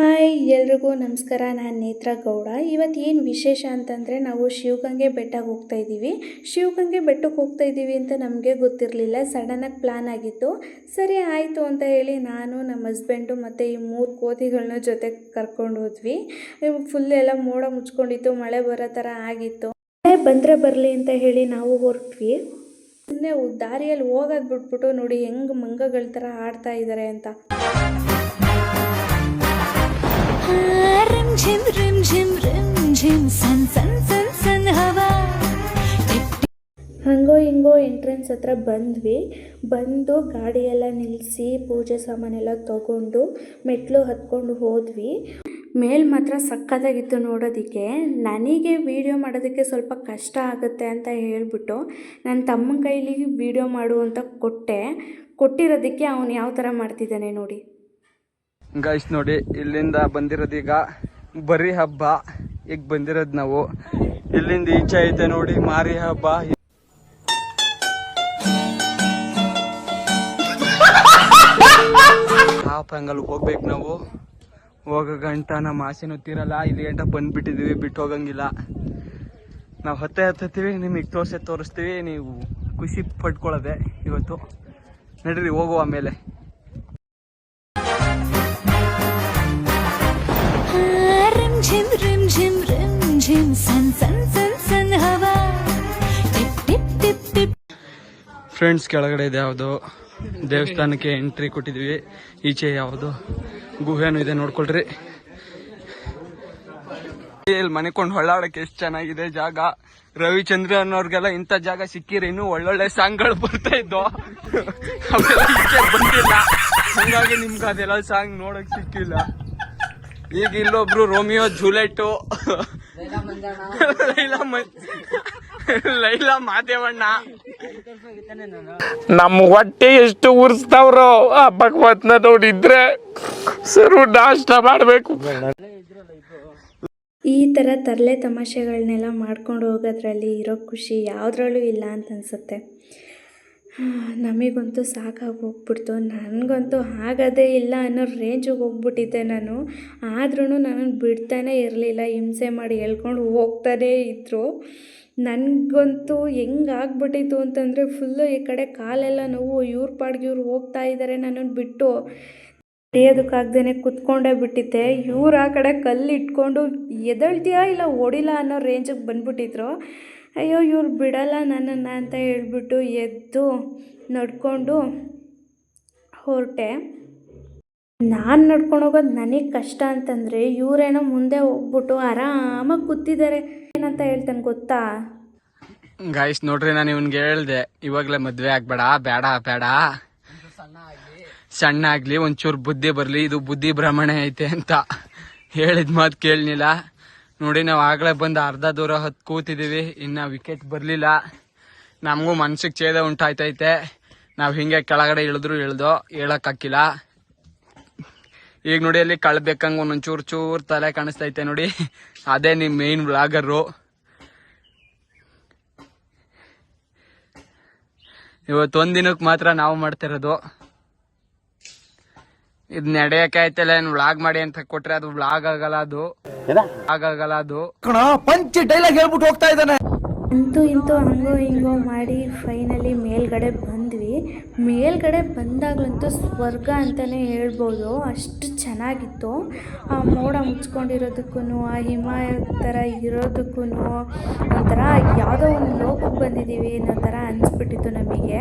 Hi, ಎಲ್ರಿಗೂ ನಮಸ್ಕಾರ. ನಾನು ನೇತ್ರ ಗೌಡ. ಇವತ್ತು ಏನು ವಿಶೇಷ ಅಂತಂದರೆ ನಾವು ಶಿವಗಂಗೆ ಬೆಟ್ಟಕ್ಕೆ ಹೋಗ್ತಾ ಇದ್ದೀವಿ ಶಿವಗಂಗೆ ಬೆಟ್ಟಕ್ಕೆ ಹೋಗ್ತಾ ಇದ್ದೀವಿ ಅಂತ ನಮಗೆ ಗೊತ್ತಿರಲಿಲ್ಲ. ಸಡನ್ನಾಗಿ ಪ್ಲ್ಯಾನ್ ಆಗಿತ್ತು. ಸರಿ, ಆಯಿತು ಅಂತ ಹೇಳಿ ನಾನು ನಮ್ಮ ಹಸ್ಬೆಂಡು ಮತ್ತು ಈ ಮೂರು ಕೋತಿಗಳನ್ನ ಜೊತೆ ಕರ್ಕೊಂಡು ಹೋದ್ವಿ. ಫುಲ್ ಎಲ್ಲ ಮೋಡ ಮುಚ್ಕೊಂಡಿತ್ತು, ಮಳೆ ಬರೋ ಥರ ಆಗಿತ್ತು. ಮಳೆ ಬಂದರೆ ಬರಲಿ ಅಂತ ಹೇಳಿ ನಾವು ಹೊರಟ್ವಿ. ಸುಮ್ಮನೆ ದಾರಿಯಲ್ಲಿ ಹೋಗೋದು ಬಿಟ್ಬಿಟ್ಟು ನೋಡಿ ಹೆಂಗೆ ಮಂಗಗಳ ಥರ ಆಡ್ತಾ ಇದ್ದಾರೆ ಅಂತ. रिम झिम रिम झिम रिम झिम सन सन सन सन हवा ಹಂಗೋ ಹಿಂಗೋ ಎಂಟ್ರೆನ್ಸ್ ಹತ್ರ ಬಂದ್ವಿ ಬಂದು ಗಾಡಿಯೆಲ್ಲ ನಿಲ್ಲಿಸಿ ಪೂಜೆ ಸಾಮಾನೆಲ್ಲ ತಗೊಂಡು ಮೆಟ್ಲು ಹತ್ಕೊಂಡು ಹೋದ್ವಿ ಮೇಲ್ ಮಾತ್ರ ಸಕ್ಕತ್ತಾಗಿತ್ತು ನೋಡೋದಕ್ಕೆ ನನಗೆ ವಿಡಿಯೋ ಮಾಡೋದಕ್ಕೆ ಸ್ವಲ್ಪ ಕಷ್ಟ ಆಗುತ್ತೆ ಅಂತ ಹೇಳ್ಬಿಟ್ಟು ನನ್ನ ತಮ್ಮನ ಕೈಲಿ ವಿಡಿಯೋ ಮಾಡು ಅಂತ ಕೊಟ್ಟೆ ಕೊಟ್ಟಿರೋದಕ್ಕೆ ಅವನು ಯಾವ ಥರ ಮಾಡ್ತಿದ್ದಾನೆ ನೋಡಿ ಗೈಸ್ ನೋಡಿ, ಇಲ್ಲಿಂದ ಬಂದಿರೋದು ಈಗ ಬರೀ ಹಬ್ಬ. ಈಗ ಬಂದಿರೋದು ನಾವು. ಇಲ್ಲಿಂದ ಈಚೆ ಐತೆ ನೋಡಿ, ಮಾರಿ ಹಬ್ಬ. ಹಾಫ್ ಆಂಗಲ್ ಹೋಗ್ಬೇಕು ನಾವು. ಹೋಗೋ ಗಂಟ ನಮ್ಮ ಆಸೆನೂ ತೀರಲ್ಲ. ಇಲ್ಲಿ ಗಂಟ ಬಂದ್ಬಿಟ್ಟಿದೀವಿ, ಬಿಟ್ಟು ಹೋಗಂಗಿಲ್ಲ. ನಾವು ಹತ್ತೆ ಹತ್ತೀವಿ ನಿಮಗೆ ತೋರಿಸೆ ತೋರಿಸ್ತೀವಿ. ನೀವು ಖುಷಿ ಪಡ್ಕೊಳ್ಳೋದೆ ಇವತ್ತು. ನಡೀರಿ, ಹೋಗುವ ಮೇಲೆ रिम झिम रिम झिम रिम झिम सन सन सन सन हवा tip tip tip tip friends ಕೆಳಗಡೆ ಇದೆ ಯಾವುದು ದೇವಸ್ಥಾನಕ್ಕೆ ಎಂಟ್ರಿ ಕೊಟ್ಟಿದ್ವಿ ಈಚೆ ಯಾವುದು ಗುಹೆನೂ ಇದೆ ನೋಡ್ಕೊಳ್ರಿ ಇಲ್ಲಿ ಮನೆಕೊಂಡು ಹೊಳ್ಳಾಡಕ್ಕೆ ಎಷ್ಟು ಚೆನ್ನಾಗಿದೆ ಜಾಗ ರವಿಚಂದ್ರನ್ ಅವ್ರಿಗೆಲ್ಲ ಇಂಥ ಜಾಗ ಸಿಕ್ಕಿದ್ರೆ ಇನ್ನೂ ಒಳ್ಳೊಳ್ಳೆ ಸಾಂಗ್ಗಳು ಬರ್ತಾ ಇದ್ದೋ ಅವೆಲ್ಲ ಈಚೆ ಬಂದಿಲ್ಲ ಹಂಗಾಗಿ ನಿಮ್ಗೆ ಅದೆಲ್ಲ ಸಾಂಗ್ ನೋಡಕ್ ಸಿಕ್ಕಿಲ್ಲ ಈಗ ಇಲ್ಲೊಬ್ರು ರೋಮಿಯೋ ಜೂಲೆಟ್ ಲೈಲಾ ಮ- ಲೈಲಾ ಮಾದೇವಣ್ಣ. ನಮ್ ಹೊಟ್ಟೆ ಎಷ್ಟು ಉರ್ಸ್ತಾವ್ರು ಆ ಭಗವತ್ನ ನೋಡಿದ್ರೆ ಸರು ನಾಷ್ಟ ಮಾಡ್ಬೇಕು. ಈ ಥರ ತರಲೆ ತಮಾಷೆಗಳನ್ನೆಲ್ಲ ಮಾಡ್ಕೊಂಡು ಹೋಗೋದ್ರಲ್ಲಿ ಇರೋ ಖುಷಿ ಯಾವುದ್ರಲ್ಲೂ ಇಲ್ಲ ಅಂತ ಅನಿಸುತ್ತೆ. ನಮಗಂತೂ ಸಾಕಾಗಿ ಹೋಗ್ಬಿಡ್ತು ನನಗಂತೂ ಆಗೋದೇ ಇಲ್ಲ ಅನ್ನೋ ರೇಂಜಿಗೆ ಹೋಗ್ಬಿಟ್ಟಿದ್ದೆ ನಾನು. ಆದ್ರೂ ನಾನು ಬಿಡ್ತಾನೇ ಇರಲಿಲ್ಲ. ಹಿಂಸೆ ಮಾಡಿ ಹೇಳ್ಕೊಂಡು ಹೋಗ್ತಾನೇ ಇದ್ದರು ನನಗಂತೂ ಹೆಂಗೆ ಆಗ್ಬಿಟ್ಟಿತ್ತು ಅಂತಂದರೆ ಫುಲ್ಲು ಈ ಕಡೆ ಕಾಲೆಲ್ಲ ನೋವು, ಇವ್ರ ಪಾಡ್ಗೆ ಇವ್ರು ಹೋಗ್ತಾ ಇದ್ದಾರೆ ನನ್ನನ್ನು ಬಿಟ್ಟು. ನಡೆಯೋದಕ್ಕಾಗ್ದೇ ಕುತ್ಕೊಂಡೇ ಬಿಟ್ಟಿದ್ದೆ. ಇವ್ರು ಆ ಕಡೆ ಕಲ್ಲು ಇಟ್ಕೊಂಡು ಎದಳ್ತೀಯಾ ಇಲ್ಲ ಓಡಿಲ್ಲ ಅನ್ನೋ ರೇಂಜಿಗೆ ಬಂದ್ಬಿಟ್ಟಿದ್ರು. ಅಯ್ಯೋ, ಇವ್ರು ಬಿಡಲ್ಲ ನನ್ನನ್ನು ಅಂತ ಹೇಳ್ಬಿಟ್ಟು ಎದ್ದು ನಡ್ಕೊಂಡು ಹೊರಟೆ. ನಾನು ನಡ್ಕೊಂಡು ಹೋಗೋದು ನನಗೆ ಕಷ್ಟ ಅಂತಂದರೆ ಇವರೇನೋ ಮುಂದೆ ಹೋಗ್ಬಿಟ್ಟು ಆರಾಮಾಗಿ ಕೂತಿದ್ದಾರೆ. ಏನಂತ ಹೇಳ್ತಾನೆ ಗೊತ್ತಾ? ಗಾಯ್ಸ್ ನೋಡ್ರಿ, ನಾನು ಇವನ್ಗೆ ಹೇಳ್ದೆ, ಇವಾಗಲೇ ಮದುವೆ ಆಗ್ಬೇಡ, ಬೇಡ ಬೇಡ. ಸಣ್ಣ ಆಗಲಿ ಒಂಚೂರು ಬುದ್ಧಿ ಬರಲಿ, ಇದು ಬುದ್ಧಿ ಭ್ರಮಣೆ ಐತೆ ಅಂತ ಹೇಳಿದ ಮಾತು ಕೇಳಲಿಲ್ಲ ನೋಡಿ, ನಾವು ಆಗ್ಲೇ ಬಂದು ಅರ್ಧ ದೂರ ಹತ್ತು ಕೂತಿದೀವಿ. ಇನ್ನ ವಿಕೆಟ್ ಬರಲಿಲ್ಲ. ನಮಗೂ ಮನ್ಸಿಗೆ ಛೇದ ಉಂಟಾಯ್ತೈತೆ. ನಾವು ಹಿಂಗೆ ಕೆಳಗಡೆ ಇಳಿದ್ರು ಇಳ್ದೋ ಹೇಳಕ್ಕಾಕಿಲ್ಲ ಈಗ ನೋಡಿ, ಅಲ್ಲಿ ಕಳ್ಬೇಕಂಗ ಒಂದೊಂದು ಚೂರು ಚೂರು ತಲೆ ಕಾಣಿಸ್ತೈತೆ ನೋಡಿ. ಅದೇ ನಿಮ್ಮ ಮೇನ್ ಬ್ಲಾಗರು ಇವತ್ತು ಒಂದಿನಕ್ಕೆ ಮಾತ್ರ ನಾವು ಮಾಡ್ತಿರೋದು. ಇದ್ ನಡೆಯಕ್ಕೆ ಆಯ್ತಲ್ಲ ಏನ್ ವ್ಲಾಗ್ ಮಾಡಿ ಅಂತ ಕೊಟ್ರೆ ಅದು ವ್ಲಾಗ್ ಆಗಲ್ಲ ಅದು. ಆಗಲ್ಲ ಅದು. ಪಂಚಿ ಡೈಲಾಗ್ ಹೇಳ್ಬಿಟ್ಟು ಹೋಗ್ತಾ ಇದ್ದಾನೆ. ಅಂತೂ ಇಂತೂ ಹಂಗೋ ಹಿಂಗೋ ಮಾಡಿ ಫೈನಲಿ ಮೇಲ್ಗಡೆ ಬಂದ್ವಿ. ಮೇಲ್ಗಡೆ ಬಂದಾಗಲಂತೂ ಸ್ವರ್ಗ ಅಂತಲೇ ಹೇಳ್ಬೋದು. ಅಷ್ಟು ಚೆನ್ನಾಗಿತ್ತು. ಆ ಮೋಡ ಮುಚ್ಕೊಂಡಿರೋದಕ್ಕೂ ಆ ಹಿಮ ಥರ ಇರೋದಕ್ಕೂ ಒಂಥರ ಯಾವುದೋ ಒಂದು ಲೋಕಕ್ಕೆ ಬಂದಿದ್ದೀವಿ ಅನ್ನೋ ಥರ ಅನಿಸ್ಬಿಟ್ಟಿತ್ತು ನಮಗೆ.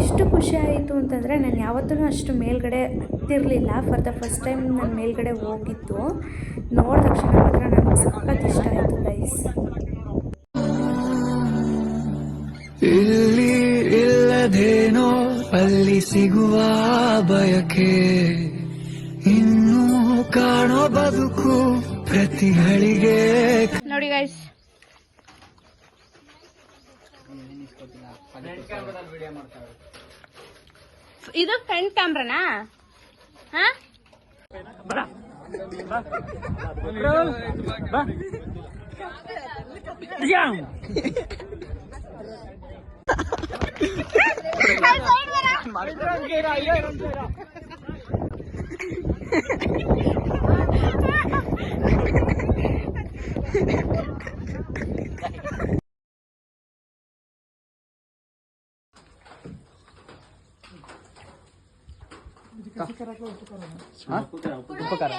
ಎಷ್ಟು ಖುಷಿ ಆಯಿತು ಅಂತಂದರೆ, ನಾನು ಯಾವತ್ತೂ ಅಷ್ಟು ಮೇಲ್ಗಡೆ ಹತ್ತಿರಲಿಲ್ಲ. ಫಾರ್ ದ ಫಸ್ಟ್ ಟೈಮ್ ನಾನು ಮೇಲ್ಗಡೆ ಹೋಗಿದ್ದು, ನೋಡಿದ ತಕ್ಷಣ ಮಾತ್ರ ನನಗೆ ಸಖತ್ ಇಷ್ಟ ಆಯಿತು. ಇಲ್ಲದೇನೋ ಅಲ್ಲಿ ಸಿಗುವ ಬಯಕೆ. ಇನ್ನು ಕಾಣೋ ಬದುಕು ಪ್ರತಿಗಳಿಗೆ ನೋಡಿ ಗೈಸ್ ಇದು ಫ್ರಂಟ್ ಕ್ಯಾಮ್ರಾನಾ ಹಾ? उपकरण उपकरण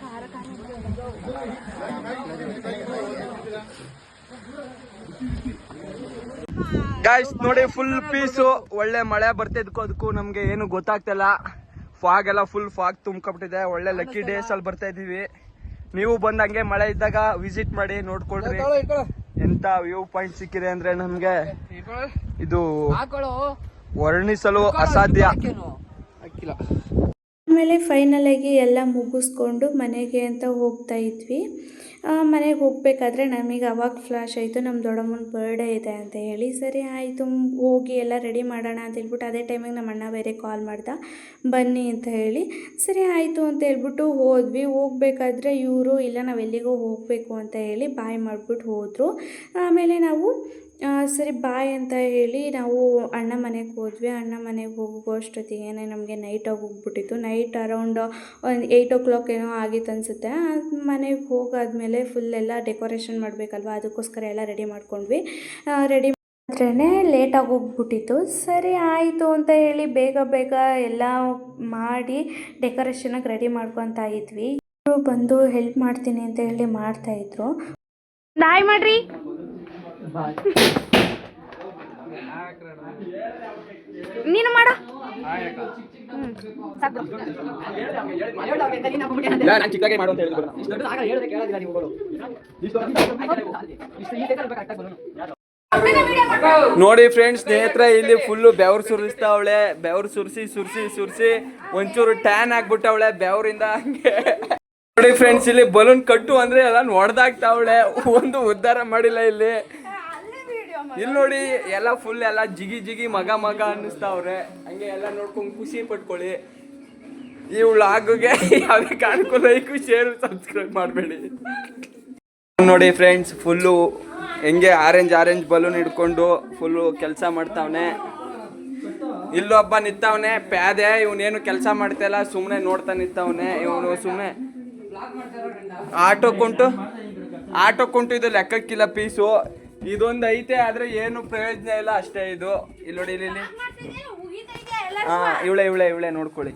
ಖಾರ ಗಾಯ್ಸ್ ನೋಡಿ ಫುಲ್ ಪೀಸು ಒಳ್ಳೆ ಮಳೆ ಬರ್ತಿದ್ಕೋ ಅದಕ್ಕೂ ನಮ್ಗೆ ಏನು ಗೊತ್ತಾಗ್ತಿಲ್ಲ. ಫಾಗ್ ಎಲ್ಲ ಫುಲ್ ಫಾಗ್ ತುಂಬ್ಕೊಬಿಟ್ಟಿದೆ ಒಳ್ಳೆ ಲಕ್ಕಿ ಡೇಸ್ ಅಲ್ಲಿ ಬರ್ತಾ ಇದೀವಿ ನೀವು ಬಂದಂಗೆ ಹಂಗೆ ಮಳೆ ಇದ್ದಾಗ ವಿಸಿಟ್ ಮಾಡಿ ನೋಡ್ಕೊಳ್ರಿ. ಎಂತ ವ್ಯೂ ಪಾಯಿಂಟ್ ಸಿಕ್ಕಿದೆ ಅಂದ್ರೆ ನಮ್ಗೆ. ಇದು ವರ್ಣಿಸಲು ಅಸಾಧ್ಯ. ಆಮೇಲೆ ಫೈನಲಾಗಿ ಎಲ್ಲ ಮುಗಿಸ್ಕೊಂಡು ಮನೆಗೆ ಅಂತ ಹೋಗ್ತಾ ಇದ್ವಿ. ಮನೆಗೆ ಹೋಗಬೇಕಾದ್ರೆ ನಮಗೆ ಅವಾಗ ಫ್ಲಾಶ್ ಆಯಿತು. ನಮ್ಮ ದೊಡ್ಡಮ್ಮನ ಬರ್ಡೇ ಇದೆ ಅಂತ ಹೇಳಿ. ಸರಿ ಆಯಿತು. ಹೋಗಿ ಎಲ್ಲ ರೆಡಿ ಮಾಡೋಣ ಅಂತ ಹೇಳ್ಬಿಟ್ಟು ಅದೇ ಟೈಮಿಗೆ ನಮ್ಮ ಅಣ್ಣ ಬೇರೆ ಕಾಲ್ ಮಾಡ್ದ. ಬನ್ನಿ ಅಂತ ಹೇಳಿ. ಸರಿ ಆಯಿತು ಅಂತ ಹೇಳ್ಬಿಟ್ಟು ಹೋದ್ವಿ. ಹೋಗಬೇಕಾದ್ರೆ ಇವರು ಇಲ್ಲ ನಾವು ಎಲ್ಲಿಗೋ ಹೋಗಬೇಕು ಅಂತ ಹೇಳಿ ಬಾಯ್ ಮಾಡಿಬಿಟ್ಟು ಹೋದರು. ಆಮೇಲೆ ನಾವು ಸರಿ ಬಾಯ್ ಅಂತ ಹೇಳಿ ನಾವು ಅಣ್ಣ ಮನೆಗೆ ಹೋದ್ವಿ. ಅಣ್ಣ ಮನೆಗೆ ಹೋಗೋ ಅಷ್ಟೊತ್ತಿಗೆ ನಮಗೆ ನೈಟ್ ಹೋಗ್ಬಿಟ್ಟಿತ್ತು. ನೈಟ್ ಅರೌಂಡ್ ಒಂದು ಏಯ್ಟ್ ಓ ಕ್ಲಾಕ್ ಏನೋ ಆಗಿತ್ತು ಅನಿಸುತ್ತೆ. ಮನೆಗೆ ಹೋಗಾದ್ಮೇಲೆ ಫುಲ್ ಎಲ್ಲ ಡೆಕೋರೇಷನ್ ಮಾಡಬೇಕಲ್ವ? ಅದಕ್ಕೋಸ್ಕರ ಎಲ್ಲ ರೆಡಿ ಮಾಡ್ಕೊಂಡ್ವಿ. ರೆಡಿ ಆದ್ರೇ ಲೇಟಾಗಿ ಹೋಗ್ಬಿಟ್ಟಿತ್ತು. ಸರಿ, ಆಯಿತು ಅಂತ ಹೇಳಿ ಬೇಗ ಬೇಗ ಎಲ್ಲ ಮಾಡಿ ಡೆಕೋರೇಷನಾಗಿ ರೆಡಿ ಮಾಡ್ಕೊತಾ ಇದ್ವಿ. ಬಂದು ಹೆಲ್ಪ್ ಮಾಡ್ತೀನಿ ಅಂತ ಹೇಳಿ ಮಾಡ್ತಾಯಿದ್ರು ನಾಯಿ ಮಾಡ್ರಿ. ನೀನು ಮಾಡ. ನಾನು ಚಿಕ್ಕದಾಗೆ ಮಾಡು ಅಂತ ಹೇಳಿದ್ರು. ನೋಡಿ ಫ್ರೆಂಡ್ಸ್ ಸ್ನೇಹಿತರ ಇಲ್ಲಿ ಫುಲ್ ಬೆವ್ರು ಸುರಿಸ್ತಾವಳೆ. ಬೆವ್ರು ಸುರಿಸಿ ಸುರಿಸಿ ಸುರಿಸಿ. ಒಂಚೂರು ಟ್ಯಾನ್ ಆಗ್ಬಿಟ್ಟವಳೆ ಬೆವರಿಂದ ಹಂಗೆ. ನೋಡಿ ಫ್ರೆಂಡ್ಸ್ ಇಲ್ಲಿ ಬಲೂನ್ ಕಟ್ಟು ಅಂದ್ರೆ ಎಲ್ಲ ಹೊಡೆದಾಗ್ತಾವಳೆ ಒಂದು ಉದ್ಧಾರ ಮಾಡಿಲ್ಲ ಇಲ್ಲಿ. ಇಲ್ಲಿ ನೋಡಿ, ಎಲ್ಲ ಫುಲ್ ಎಲ್ಲ ಜಿಗಿ ಜಿಗಿ ಮಗ ಮಗ ಅನ್ನಿಸ್ತಾವ್ರೆ ಹಂಗೆ ಎಲ್ಲ ನೋಡ್ಕೊಂಡು ಖುಷಿ ಪಟ್ಕೊಳ್ಳಿ. ಈ ವ್ಲಾಗ್ಗೆ ಯಾವುದೇ ಕಾರಣಕ್ಕೂ ಲೈಕ್ ಶೇರ್ ಸಬ್ಸ್ಕ್ರೈಬ್ ಮಾಡಬೇಡಿ. ನೋಡಿ ಫ್ರೆಂಡ್ಸ್ ಫುಲ್ಲು ಹೆಂಗೆ ಆರೆಂಜ್ ಆರೆಂಜ್ ಬಲೂನ್ ಹಿಡ್ಕೊಂಡು ಫುಲ್ಲು ಕೆಲಸ ಮಾಡ್ತಾವನೆ. ಇಲ್ಲೊಬ್ಬ ನಿಂತವನೆ, ಪ್ಯಾದೆ, ಇವನೇನು ಕೆಲಸ ಮಾಡ್ತಾಯಿಲ್ಲ ಸುಮ್ಮನೆ ನೋಡ್ತಾ ನಿಂತವನೆ. ಇವನು ಸುಮ್ಮನೆ ಆಟೋ ಕುಂಟು ಆಟೋ ಕುಂಟು ಇದು ಲೆಕ್ಕಕ್ಕಿಲ್ಲ ಪೀಸು. ಇದೊಂದು ಐತೆ, ಆದ್ರೆ ಏನು ಪ್ರಯೋಜನ ಇಲ್ಲ, ಅಷ್ಟೇ ಇದು. ಇಲ್ಲಿ ನೋಡಿ, ಇಲ್ಲಿ. ಹಾ ಇವಳೆ ಇವಳೆ ಇವಳೆ, ನೋಡ್ಕೊಳ್ಳಿ.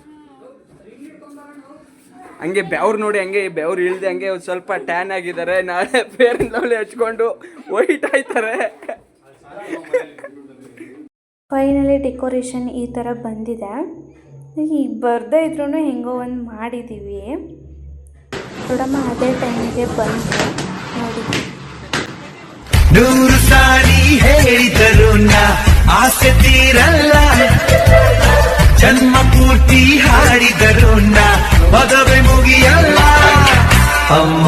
ಹಂಗೆ ಬೆವ್ರು ನೋಡಿ, ಹಂಗೆ ಬೆವ್ರು ಇಳ್ದೆ ಹಂಗೆ ಸ್ವಲ್ಪ ಟ್ಯಾನ್ ಆಗಿದ್ದಾರೆ. ನಾಳೆ ಫೇರ್ ಲವ್ಲಿ ಹಚ್ಕೊಂಡು ವೈಟ್ ಆಯ್ತಾರೆ. ಫೈನಲಿ ಡೆಕೋರೇಷನ್ ಈ ಥರ ಬಂದಿದೆ. ಈ ಬರ್ದೇ ಇದ್ರೂ ಹೆಂಗೋ ಒಂದು ಮಾಡಿದ್ದೀವಿ ನೋಡಮ್ಮ, ಅದೇ ಟೈಮಿಗೆ ಬಂದು ನೋಡಿ. ನೂರು ಸಾರಿ ಹೇಳಿದರು ನಾ ಆಸೆ ತೀರಲ್ಲ. ಜನ್ಮ ಪೂರ್ತಿ ಹಾಡಿದರು ನಾ ಮದುವೆ ಮುಗಿಯಲ್ಲ. ಅಮ್ಮ.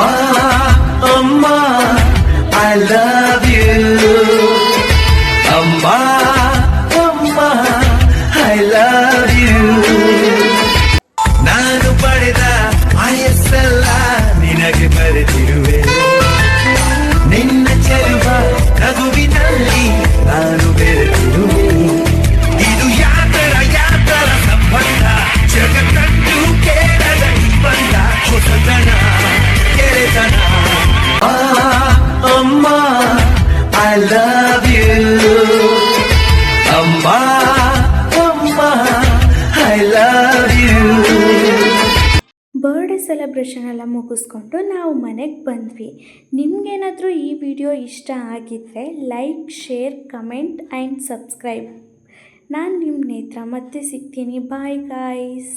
ಬರ್ಡೇ ಸೆಲೆಬ್ರೇಷನ್ ಎಲ್ಲ ಮುಗಿಸ್ಕೊಂಡು ನಾವು ಮನೆಗೆ ಬಂದ್ವಿ. ನಿಮಗೇನಾದರೂ ಈ ವಿಡಿಯೋ ಇಷ್ಟ ಆಗಿದ್ದರೆ like share comment and subscribe ನಾನು ನಿಮ್ಮ ನೇತ್ರ ಮತ್ತೆ ಸಿಗ್ತೀನಿ. Bye guys